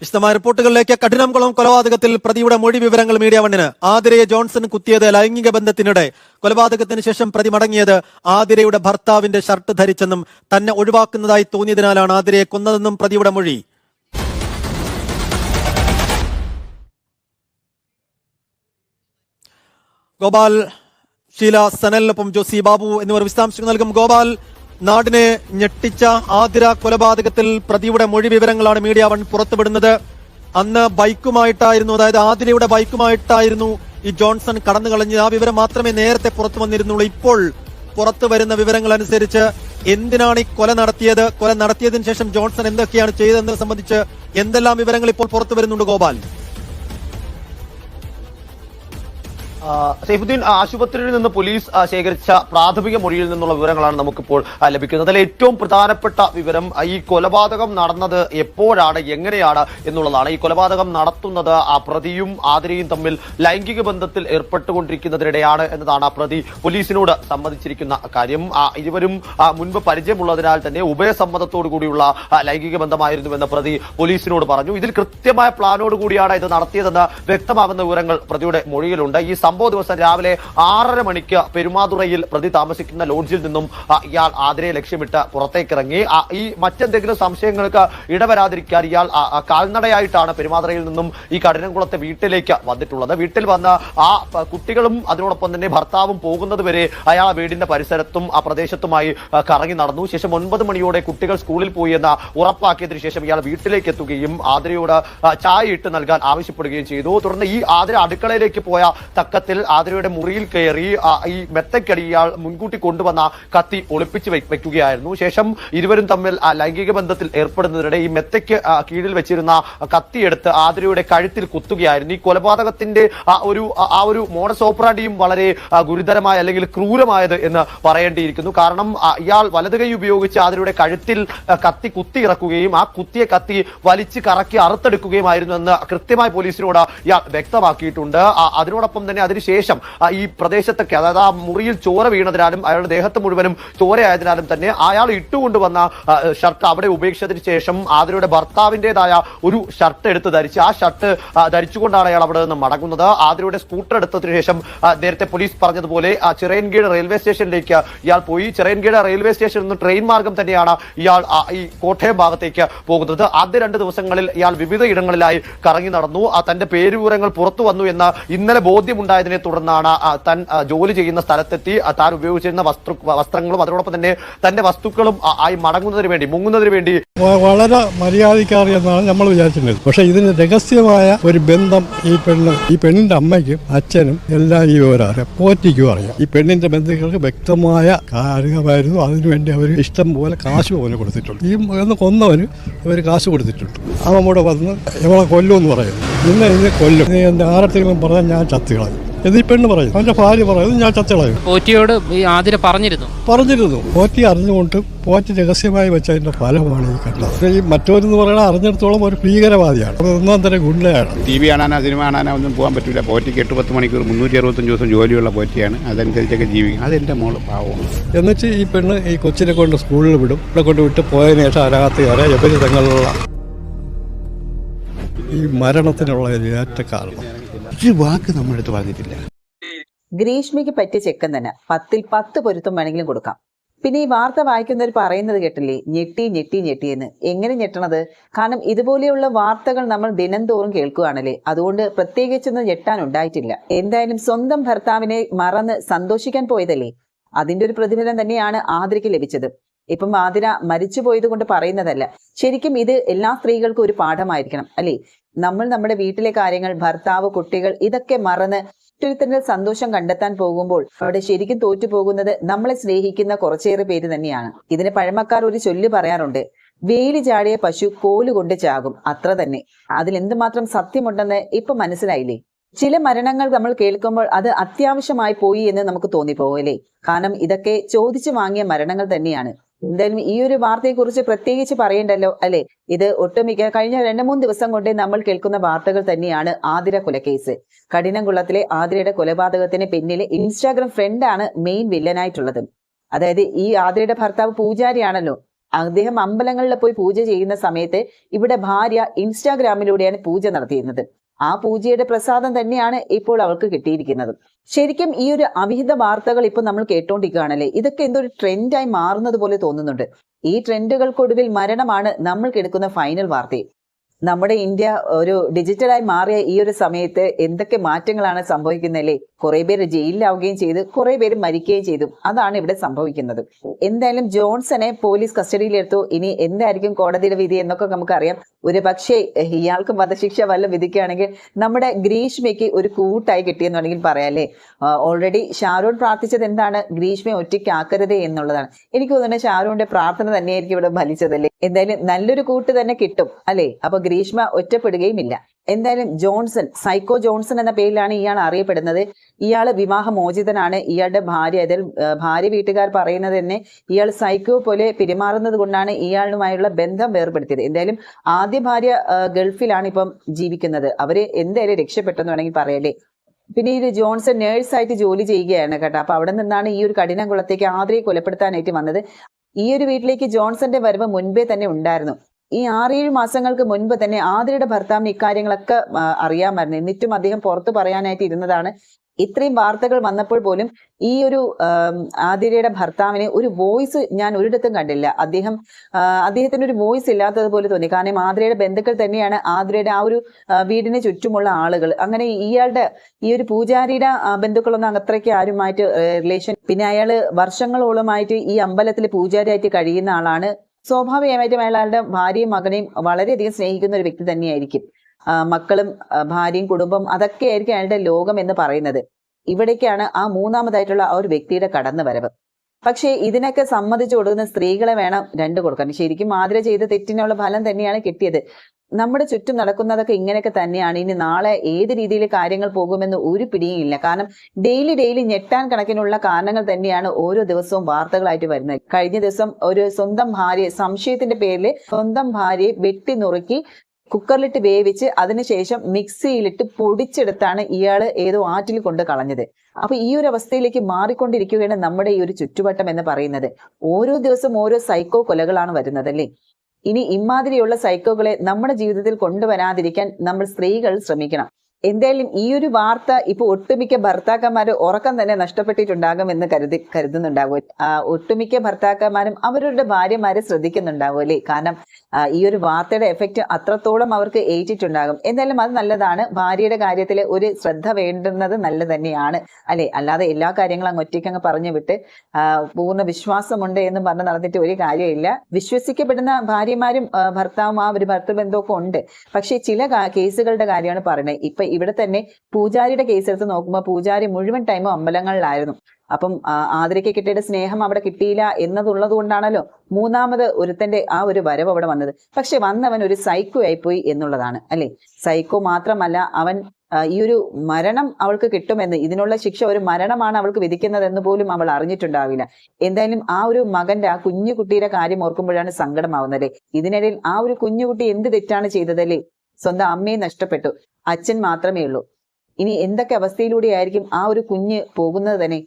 വിശദമായ റിപ്പോർട്ടുകളിലേക്ക്. കഠിനംകുളം കൊലപാതകത്തിൽ പ്രതിയുടെ മൊഴി വിവരങ്ങൾ മീഡിയ വണ്ണിന്. ആതിരയെ ജോൺസൺ കുത്തിയത് ലൈംഗിക ബന്ധത്തിനിടെ. കൊലപാതകത്തിന് ശേഷം പ്രതി മടങ്ങിയത് ആതിരയുടെ ഭർത്താവിന്റെ ഷർട്ട് ധരിച്ചെന്നും തന്നെ ഒഴിവാക്കുന്നതായി തോന്നിയതിനാലാണ് ആതിരയെ കൊന്നതെന്നും പ്രതിയുടെ മൊഴി. ഗോപാൽ ഷീല സനലിനൊപ്പം ജോസി ബാബു എന്നിവർ വിശദാംശങ്ങൾ നൽകും. ഗോപാൽ നാടിനെ ഞെട്ടിച്ച ആതിര കൊലപാതകത്തിൽ പ്രതിയുടെ മൊഴി വിവരങ്ങളാണ് മീഡിയ വൺ പുറത്തുവിടുന്നത്. അന്ന് ബൈക്കുമായിട്ടായിരുന്നു അതായത് ആതിരയുടെ ബൈക്കുമായിട്ടായിരുന്നു ഈ ജോൺസൺ കടന്നു കളഞ്ഞത് ആ വിവരം മാത്രമേ നേരത്തെ പുറത്തു വന്നിരുന്നുള്ളൂ. ഇപ്പോൾ പുറത്തു വരുന്ന വിവരങ്ങൾ അനുസരിച്ച് എന്തിനാണ് ഈ കൊല നടത്തിയത്? കൊല നടത്തിയതിനു ശേഷം ജോൺസൺ എന്തൊക്കെയാണ് ചെയ്തതെന്നത് സംബന്ധിച്ച് എന്തെല്ലാം വിവരങ്ങൾ ഇപ്പോൾ പുറത്തു വരുന്നുണ്ട് ഗോപാൽ? സൈഫുദ്ദീൻ ആശുപത്രിയിൽ നിന്ന് പോലീസ് ശേഖരിച്ച പ്രാഥമിക മൊഴിയിൽ നിന്നുള്ള വിവരങ്ങളാണ് നമുക്കിപ്പോൾ ലഭിക്കുന്നത്. അതിൽ ഏറ്റവും പ്രധാനപ്പെട്ട വിവരം ഈ കൊലപാതകം നടന്നത് എപ്പോഴാണ് എങ്ങനെയാണ് എന്നുള്ളതാണ്. ഈ കൊലപാതകം നടത്തുന്നത് ആ പ്രതിയും ആതിരയും തമ്മിൽ ലൈംഗിക ബന്ധത്തിൽ ഏർപ്പെട്ടുകൊണ്ടിരിക്കുന്നതിനിടെയാണ് എന്നതാണ് ആ പ്രതി പോലീസിനോട് സമ്മതിച്ചിരിക്കുന്ന കാര്യം. ഇരുവരും മുൻപ് പരിചയമുള്ളതിനാൽ തന്നെ ഉഭയസമ്മതത്തോടു കൂടിയുള്ള ലൈംഗിക ബന്ധമായിരുന്നു എന്ന പ്രതി പോലീസിനോട് പറഞ്ഞു. ഇതിൽ കൃത്യമായ പ്ലാനോട് കൂടിയാണ് ഇത് നടത്തിയതെന്ന് വ്യക്തമാകുന്ന വിവരങ്ങൾ പ്രതിയുടെ മൊഴിയിലുണ്ട്. ഈ സംഭവ ദിവസം രാവിലെ ആറര മണിക്ക് പെരുമാതുറയിൽ പ്രതി താമസിക്കുന്ന ലോഡ്ജിൽ നിന്നും ഇയാൾ ആതിരയെ ലക്ഷ്യമിട്ട് പുറത്തേക്കിറങ്ങി. ഈ മറ്റെന്തെങ്കിലും സംശയങ്ങൾക്ക് ഇടവരാതിരിക്കാൻ ഇയാൾ കാൽനടയായിട്ടാണ് പെരുമാതുറയിൽ നിന്നും ഈ കഠിനംകുളത്തെ വീട്ടിലേക്ക് വന്നിട്ടുള്ളത്. വീട്ടിൽ വന്ന ആ കുട്ടികളും അതിനോടൊപ്പം തന്നെ ഭർത്താവും പോകുന്നത് വരെ അയാൾ വീടിന്റെ പരിസരത്തും ആ പ്രദേശത്തുമായി കറങ്ങി നടന്നു. ശേഷം ഒൻപത് മണിയോടെ കുട്ടികൾ സ്കൂളിൽ പോയി എന്ന ഉറപ്പാക്കിയതിനു ശേഷം ഇയാൾ വീട്ടിലേക്ക് എത്തുകയും ആതിരയോട് ചായ ഇട്ട് നൽകാൻ ആവശ്യപ്പെടുകയും ചെയ്തു. തുടർന്ന് ഈ ആതിര അടുക്കളയിലേക്ക് പോയ തക്കത്തിൽ ആതിരയുടെ മുറിയിൽ കയറി ഈ മെത്തക്കടി ഇയാൾ മുൻകൂട്ടി കൊണ്ടുവന്ന കത്തി ഒളിപ്പിച്ച് വെക്കുകയായിരുന്നു. ശേഷം ഇരുവരും തമ്മിൽ ലൈംഗിക ബന്ധത്തിൽ ഏർപ്പെടുന്നതിനിടെ ഈ മെത്തയ്ക്ക് കീഴിൽ വെച്ചിരുന്ന കത്തിയെടുത്ത് ആതിരയുടെ കഴുത്തിൽ കുത്തുകയായിരുന്നു. ഈ കൊലപാതകത്തിന്റെ ഒരു ആ- ഒരു മോഡസ് ഓപ്പറാണ്ടിയും വളരെ ഗുരുതരമായ അല്ലെങ്കിൽ ക്രൂരമായത് എന്ന് പറയേണ്ടിയിരിക്കുന്നു. കാരണം ഇയാൾ വലത് കൈ ഉപയോഗിച്ച് ആതിരയുടെ കഴുത്തിൽ കത്തി കുത്തി ഇറക്കുകയും ആ കുത്തിയ കത്തി വലിച്ച് കറക്കി അറുത്തെടുക്കുകയുമായിരുന്നു എന്ന് കൃത്യമായി പോലീസിനോട് ഇയാൾ വ്യക്തമാക്കിയിട്ടുണ്ട്. അതിനോടൊപ്പം തന്നെ അതിനുശേഷം ഈ പ്രദേശത്തൊക്കെ അതായത് ആ മുറിയിൽ ചോര വീണതിനാലും അയാളുടെ ദേഹത്ത് മുഴുവനും ചോരയായതിനാലും തന്നെ അയാൾ ഇട്ടുകൊണ്ടുവന്ന വന്ന ഷർട്ട് അവിടെ ഉപേക്ഷിച്ചതിന് ശേഷം ആതിരയുടെ ഭർത്താവിന്റെതായ ഒരു ഷർട്ട് എടുത്ത് ധരിച്ച് ആ ഷർട്ട് ധരിച്ചുകൊണ്ടാണ് അയാൾ അവിടെ നിന്ന് മടങ്ങുന്നത്. ആതിരയുടെ സ്കൂട്ടർ എടുത്തതിനു ശേഷം നേരത്തെ പോലീസ് പറഞ്ഞതുപോലെ ആ ചിറയൻകീഴ് റെയിൽവേ സ്റ്റേഷനിലേക്ക് ഇയാൾ പോയി. ചിറയൻകീഴ് റെയിൽവേ സ്റ്റേഷനിൽ നിന്ന് ട്രെയിൻ മാർഗം തന്നെയാണ് ഇയാൾ ഈ കോട്ടയം ഭാഗത്തേക്ക് പോകുന്നത്. ആദ്യ രണ്ട് ദിവസങ്ങളിൽ ഇയാൾ വിവിധ ഇടങ്ങളിലായി കറങ്ങി നടന്നു. ആ തന്റെ പേരുവിവരങ്ങൾ പുറത്തു വന്നു എന്ന ഇന്നലെ ബോധ്യമുണ്ടായതിനെ തുടർന്നാണ് താൻ ജോലി ചെയ്യുന്ന സ്ഥലത്തെത്തി താൻ ഉപയോഗിച്ചിരുന്ന വസ്തു വസ്ത്രങ്ങളും അതോടൊപ്പം തന്നെ തന്റെ വസ്തുക്കളും ആയി മടങ്ങുന്നതിന് വേണ്ടി മുങ്ങുന്നതിന് വേണ്ടി വളരെ മര്യാദക്കാറിയെന്നാണ് നമ്മൾ വിചാരിച്ചിരുന്നത്. പക്ഷെ ഇതിന് രഹസ്യമായ ഒരു ബന്ധം ഈ പെണ്ണ് ഈ പെണ്ണിന്റെ അമ്മയ്ക്കും അച്ഛനും എല്ലാം ഈ വിവരം അറിയാം പോറ്റിക്കും അറിയാം. ഈ പെണ്ണിന്റെ ബന്ധുക്കൾക്ക് വ്യക്തമായ കാര്യമായിരുന്നു അതിനുവേണ്ടി അവർ ഇഷ്ടം പോലെ കാശ് പോലെ കൊടുത്തിട്ടുണ്ട്. ഈ ഒന്ന് കൊന്നവന് അവർ കാശ് കൊടുത്തിട്ടുണ്ട്. അവൻ കൂടെ വന്ന് ഇവളെ കൊല്ലുമെന്ന് പറയുന്നു. നിന്നെ ഇന്ന് കൊല്ലും. നീ എന്റെ ആരത്തെങ്കിലും പറഞ്ഞാൽ ഞാൻ ചത്തുകളയും. എന്ന് ഈ പെണ്ണ് പറയും. അവന്റെ ഭാര്യ പറയും. ഞാൻ ചത്തളയും. പോറ്റിയോട് ഈ ആതിര പറഞ്ഞിരുന്നു. പറഞ്ഞിരുന്നു. പോറ്റി അറിഞ്ഞുകൊണ്ട് പോറ്റി രഹസ്യമായി വെച്ചതിന്റെ ഫലമാണ് ഈ കണ്ടത്. ഈ മറ്റോരെന്ന് പറയുന്നത് അറിഞ്ഞിടത്തോളം ഒരു ഭീകരവാദിയാണ്. അത് ഒന്നാം തരം ഗുണ്ടയാണ്. ടി വി കാണാനോ സിനിമ കാണാനോ ഒന്നും പോകാൻ പറ്റില്ല പോറ്റിക്ക് എട്ട് പത്ത് മണിക്കൂർ മുന്നൂറ്റി അറുപത്തഞ്ച് ദിവസം ജോലിയുള്ള പോറ്റിയാണ്. അതനുസരിച്ചൊക്കെ ജീവിക്കും. അതെന്റെ മോൾ പാവമാണ്. എന്നിട്ട് ഈ പെണ്ണ് ഈ കൊച്ചിനെ കൊണ്ട് സ്കൂളിൽ വിടും. ഇവിടെ കൊണ്ട് വിട്ട് പോയതിനു ശേഷം അതിനകത്ത് കയറി എപ്പോഴും തങ്ങളുള്ള ഈ മരണത്തിനുള്ള ഒരു ഏറ്റ കാരണം. ഒരു വാക്ക് നമ്മളെടുത്ത് പറഞ്ഞിട്ടില്ല. ഗ്രീഷ്മയ്ക്ക് പറ്റിയ ചെക്കൻ തന്നെ പത്തിൽ പത്ത് പൊരുത്തം വേണമെങ്കിലും കൊടുക്കാം. പിന്നെ ഈ വാർത്ത വായിക്കുന്നവർ പറയുന്നത് കേട്ടില്ലേ ഞെട്ടി ഞെട്ടി ഞെട്ടിയെന്ന് എങ്ങനെ ഞെട്ടണത്? കാരണം ഇതുപോലെയുള്ള വാർത്തകൾ നമ്മൾ ദിനംതോറും കേൾക്കുകയാണല്ലേ? അതുകൊണ്ട് പ്രത്യേകിച്ചൊന്നും ഞെട്ടാൻ ഉണ്ടായിട്ടില്ല. എന്തായാലും സ്വന്തം ഭർത്താവിനെ മറന്ന് സന്തോഷിക്കാൻ പോയതല്ലേ? അതിന്റെ ഒരു പ്രതിഫലം തന്നെയാണ് ആതിരയ്ക്ക് ലഭിച്ചത്. ഇപ്പം ആതിര മരിച്ചു പോയത് കൊണ്ട് പറയുന്നതല്ല. ശരിക്കും ഇത് എല്ലാ സ്ത്രീകൾക്കും ഒരു പാഠമായിരിക്കണം അല്ലേ? നമ്മൾ നമ്മുടെ വീട്ടിലെ കാര്യങ്ങൾ ഭർത്താവ് കുട്ടികൾ ഇതൊക്കെ മറന്ന് ഒരുത്തരുടെ സന്തോഷം കണ്ടെത്താൻ പോകുമ്പോൾ അവിടെ ശരിക്കും തോറ്റു പോകുന്നത് നമ്മളെ സ്നേഹിക്കുന്ന കുറച്ചേറെ പേര് തന്നെയാണ്. ഇതിന് പഴമക്കാർ ഒരു ചൊല്ല് പറയാറുണ്ട് വേലി ചാടിയ പശു കോൽ കൊണ്ട് ചാകും. അത്ര തന്നെ. അതിൽ എന്തുമാത്രം സത്യമുണ്ടെന്ന് ഇപ്പൊ മനസ്സിലായില്ലേ? ചില മരണങ്ങൾ നമ്മൾ കേൾക്കുമ്പോൾ അത് അത്യാവശ്യമായി പോയി എന്ന് നമുക്ക് തോന്നിപ്പോകല്ലേ കാരണം ഇതൊക്കെ ചോദിച്ചു വാങ്ങിയ മരണങ്ങൾ തന്നെയാണ്. എന്തായാലും ഈ ഒരു വാർത്തയെക്കുറിച്ച് പ്രത്യേകിച്ച് പറയണ്ടല്ലോ അല്ലെ? ഇത് ഒട്ടുമിക്ക കഴിഞ്ഞ രണ്ട് മൂന്ന് ദിവസം കൊണ്ട് നമ്മൾ കേൾക്കുന്ന വാർത്തകൾ തന്നെയാണ് ആതിര കൊലക്കേസ് കഠിനംകുളത്തിലെ ആതിരയുടെ കൊലപാതകത്തിന് പിന്നിൽ ഇൻസ്റ്റാഗ്രാം ഫ്രണ്ടാണ് മെയിൻ വില്ലനായിട്ടുള്ളത് അതായത് ഈ ആതിരയുടെ ഭർത്താവ് പൂജാരിയാണല്ലോ. അദ്ദേഹം അമ്പലങ്ങളിൽ പോയി പൂജ ചെയ്യുന്ന സമയത്ത് ഇവിടെ ഭാര്യ ഇൻസ്റ്റാഗ്രാമിലൂടെയാണ് പൂജ നടത്തിയിരുന്നത്. ആ പൂജയുടെ പ്രസാദം തന്നെയാണ് ഇപ്പോൾ അവൾക്ക് കിട്ടിയിരിക്കുന്നത്. ശരിക്കും ഈ ഒരു അവിഹിത വാർത്തകൾ ഇപ്പൊ നമ്മൾ കേട്ടോണ്ടിരിക്കുകയാണല്ലേ? ഇതൊക്കെ എന്തൊരു ട്രെൻഡായി മാറുന്നത് പോലെ തോന്നുന്നുണ്ട്. ഈ ട്രെൻഡുകൾക്കൊടുവിൽ മരണമാണ് നമ്മൾ കേൾക്കുന്ന ഫൈനൽ വാർത്തയും. നമ്മുടെ ഇന്ത്യ ഒരു ഡിജിറ്റലായി മാറിയ ഈ ഒരു സമയത്ത് എന്തൊക്കെ മാറ്റങ്ങളാണ് സംഭവിക്കുന്നതല്ലേ കുറെ പേര് ജയിലിലാവുകയും ചെയ്തു കുറെ പേര് മരിക്കുകയും ചെയ്തു. അതാണ് ഇവിടെ സംഭവിക്കുന്നത്. എന്തായാലും ജോൺസനെ പോലീസ് കസ്റ്റഡിയിലെടുത്തു. ഇനി എന്തായിരിക്കും കോടതിയുടെ വിധി എന്നൊക്കെ നമുക്കറിയാം. ഒരു പക്ഷേ ഇയാൾക്ക് വധശിക്ഷ വല്ല വിധിക്കുകയാണെങ്കിൽ നമ്മുടെ ഗ്രീഷ്മയ്ക്ക് ഒരു കൂട്ടായി കിട്ടിയെന്ന് വേണമെങ്കിൽ പറയാം അല്ലേ? ഓൾറെഡി ഷാരൂൺ പ്രാർത്ഥിച്ചത് എന്താണ്? ഗ്രീഷ്മയെ ഒറ്റയ്ക്കാക്കരുത് എന്നുള്ളതാണ്. എനിക്ക് തോന്നുന്നത് ഷാരൂണിന്റെ പ്രാർത്ഥന തന്നെയായിരിക്കും ഇവിടെ ഫലിച്ചതല്ലേ? എന്തായാലും നല്ലൊരു കൂട്ട് തന്നെ കിട്ടും അല്ലേ? അപ്പൊ ഗ്രീഷ്മ ഒറ്റപ്പെടുകയുമില്ല. എന്തായാലും ജോൺസൺ സൈക്കോ ജോൺസൺ എന്ന പേരിലാണ് ഇയാൾ അറിയപ്പെടുന്നത്. ഇയാൾ വിവാഹമോചിതനാണ്. ഇയാളുടെ ഭാര്യ അതിൽ ഭാര്യ വീട്ടുകാർ പറയുന്നത് തന്നെ ഇയാൾ സൈക്കോ പോലെ പെരുമാറുന്നത് കൊണ്ടാണ് ഇയാളുമായുള്ള ബന്ധം വേർപെടുത്തിയത്. എന്തായാലും ആദ്യ ഭാര്യ ഗൾഫിലാണ് ഇപ്പം ജീവിക്കുന്നത്. അവർ എന്തായാലും രക്ഷപ്പെട്ടെന്ന് വേണമെങ്കിൽ പറയല്ലേ പിന്നെ ഈ ജോൺസൺ നേഴ്സായിട്ട് ജോലി ചെയ്യുകയാണ് കേട്ടോ. അപ്പൊ അവിടെ നിന്നാണ് ഈ ഒരു കഠിനകുളത്തേക്ക് ആദ്രയെ കൊലപ്പെടുത്താനായിട്ട് വന്നത്. ഈ ഒരു വീട്ടിലേക്ക് ജോൺസന്റെ വരവ് മുൻപേ തന്നെ ഉണ്ടായിരുന്നു. ഈ ആറേഴ് മാസങ്ങൾക്ക് മുൻപ് തന്നെ ആതിരയുടെ ഭർത്താവിന് ഇക്കാര്യങ്ങളൊക്കെ അറിയാമായിരുന്നു. എന്നിട്ടും അദ്ദേഹം പുറത്തു പറയാനായിട്ട് ഇരുന്നതാണ്. ഇത്രയും വാർത്തകൾ വന്നപ്പോൾ പോലും ഈ ഒരു ആതിരയുടെ ഭർത്താവിന് ഒരു വോയിസ് ഞാൻ ഒരിടത്തും കണ്ടില്ല. അദ്ദേഹം അദ്ദേഹത്തിന് ഒരു വോയിസ് ഇല്ലാത്തതുപോലെ തോന്നി. കാരണം ആതിരയുടെ ബന്ധുക്കൾ തന്നെയാണ് ആതിരയുടെ ആ ഒരു വീടിന് ചുറ്റുമുള്ള ആളുകൾ. അങ്ങനെ ഇയാളുടെ ഈ ഒരു പൂജാരിയുടെ ബന്ധുക്കളൊന്നും അത്രയ്ക്ക് ആരുമായിട്ട് റിലേഷൻ പിന്നെ അയാൾ വർഷങ്ങളോളമായിട്ട് ഈ അമ്പലത്തിൽ പൂജാരിയായിട്ട് കഴിയുന്ന ആളാണ്. സ്വാഭാവികമായിട്ടും അയാളുടെ ഭാര്യയും മകനെയും വളരെയധികം സ്നേഹിക്കുന്ന ഒരു വ്യക്തി തന്നെയായിരിക്കും. മക്കളും ഭാര്യയും കുടുംബം അതൊക്കെ ആയിരിക്കും അയാളുടെ ലോകം എന്ന് പറയുന്നത്. ഇവിടേക്കാണ് ആ മൂന്നാമതായിട്ടുള്ള ആ ഒരു വ്യക്തിയുടെ കടന്നു വരവ് പക്ഷേ ഇതിനൊക്കെ സമ്മതിച്ചു കൊടുക്കുന്ന സ്ത്രീകളെ വേണം രണ്ട് കൊടുക്കാൻ. ശരിക്കും മാതിര ചെയ്ത തെറ്റിനുള്ള ഫലം തന്നെയാണ് കിട്ടിയത്. നമ്മുടെ ചുറ്റും നടക്കുന്നതൊക്കെ ഇങ്ങനെയൊക്കെ തന്നെയാണ്. ഇനി നാളെ ഏത് രീതിയിൽ കാര്യങ്ങൾ പോകുമെന്ന് ഒരു പിടിയും ഇല്ല. കാരണം ഡെയിലി ഡെയിലി ഞെട്ടാൻ കണക്കിനുള്ള കാരണങ്ങൾ തന്നെയാണ് ഓരോ ദിവസവും വാർത്തകളായിട്ട് വരുന്നത്. കഴിഞ്ഞ ദിവസം ഒരു സ്വന്തം ഭാര്യ സംശയത്തിന്റെ പേരിൽ സ്വന്തം ഭാര്യയെ വെട്ടി നുറുക്കി കുക്കറിലിട്ട് വേവിച്ച് അതിനുശേഷം മിക്സിയിലിട്ട് പൊടിച്ചെടുത്താണ് ഇയാൾ ഏതോ ആറ്റിൽ കൊണ്ട് കളഞ്ഞത്. അപ്പൊ ഈ ഒരു അവസ്ഥയിലേക്ക് മാറിക്കൊണ്ടിരിക്കുകയാണ് നമ്മുടെ ഈ ഒരു ചുറ്റുവട്ടം എന്ന് പറയുന്നത്. ഓരോ ദിവസം ഓരോ സൈക്കോ കൊലകളാണ് വരുന്നത് അല്ലേ? ഇനി ഇമാതിരിയുള്ള സൈക്കോകളെ നമ്മുടെ ജീവിതത്തിൽ കൊണ്ടുവരാതിരിക്കാൻ നമ്മൾ സ്ത്രീകൾ ശ്രമിക്കണം. എന്തായാലും ഈ ഒരു വാർത്ത ഇപ്പൊ ഒട്ടുമിക്ക ഭർത്താക്കന്മാര് ഉറക്കം തന്നെ നഷ്ടപ്പെട്ടിട്ടുണ്ടാകും എന്ന് കരുതി കരുതുന്നുണ്ടാകും ഒട്ടുമിക്ക ഭർത്താക്കന്മാരും അവരുടെ ഭാര്യമാരെ ശ്രദ്ധിക്കുന്നുണ്ടാകും അല്ലേ? കാരണം ഈ ഒരു വാർത്തയുടെ എഫക്റ്റ് അത്രത്തോളം അവർക്ക് ഏറ്റിട്ടുണ്ടാകും. എന്തായാലും അത് നല്ലതാണ്. ഭാര്യയുടെ കാര്യത്തിൽ ഒരു ശ്രദ്ധ വേണ്ടുന്നത് നല്ല തന്നെയാണ്. അല്ലെ? അല്ലാതെ എല്ലാ കാര്യങ്ങളും അങ്ങ് ഒറ്റയ്ക്ക് അങ്ങ് പറഞ്ഞു വിട്ട് പൂർണ വിശ്വാസമുണ്ട് എന്ന് പറഞ്ഞ് നടന്നിട്ട് ഒരു കാര്യമില്ല. വിശ്വസിക്കപ്പെടുന്ന ഭാര്യമാരും ഭർത്താവും ആ ഒരു ഭർത്തൃബന്ധമൊക്കെ ഉണ്ട്. പക്ഷേ ചില കേസുകളുടെ കാര്യമാണ് പറയുന്നത്. ഇപ്പൊ ഇവിടെ തന്നെ പൂജാരിയുടെ കേസ് എടുത്ത് നോക്കുമ്പോൾ പൂജാരി മുഴുവൻ ടൈമും അമ്പലങ്ങളിലായിരുന്നു. അപ്പം ആതിരയ്ക്ക് കിട്ടിയുടെ സ്നേഹം അവിടെ കിട്ടിയില്ല എന്നതുള്ളത് കൊണ്ടാണല്ലോ മൂന്നാമത് ഒരുത്തന്റെ ആ ഒരു വരവ് അവിടെ വന്നത്. പക്ഷെ വന്നവൻ ഒരു സൈക്കോ ആയിപ്പോയി എന്നുള്ളതാണ് അല്ലെ? സൈക്കോ മാത്രമല്ല അവൻ ഈ ഒരു മരണം അവൾക്ക് കിട്ടുമെന്ന് ഇതിനുള്ള ശിക്ഷ ഒരു മരണമാണ് അവൾക്ക് വിധിക്കുന്നതെന്ന് പോലും അവൾ അറിഞ്ഞിട്ടുണ്ടാവില്ല. എന്തായാലും ആ ഒരു മകന്റെ ആ കുഞ്ഞു കുട്ടിയുടെ കാര്യം ഓർക്കുമ്പോഴാണ് സങ്കടമാവുന്നത് ഇതിനിടയിൽ ആ ഒരു കുഞ്ഞുകുട്ടി എന്ത് തെറ്റാണ് ചെയ്തതല്ലേ സ്വന്തം അമ്മയെ നഷ്ടപ്പെട്ടു അച്ഛൻ മാത്രമേ ഉള്ളൂ. ഇനി എന്തൊക്കെ അവസ്ഥയിലൂടെ ആയിരിക്കും ആ ഒരു കുഞ്ഞ് പോകുന്നത് തന്നെ?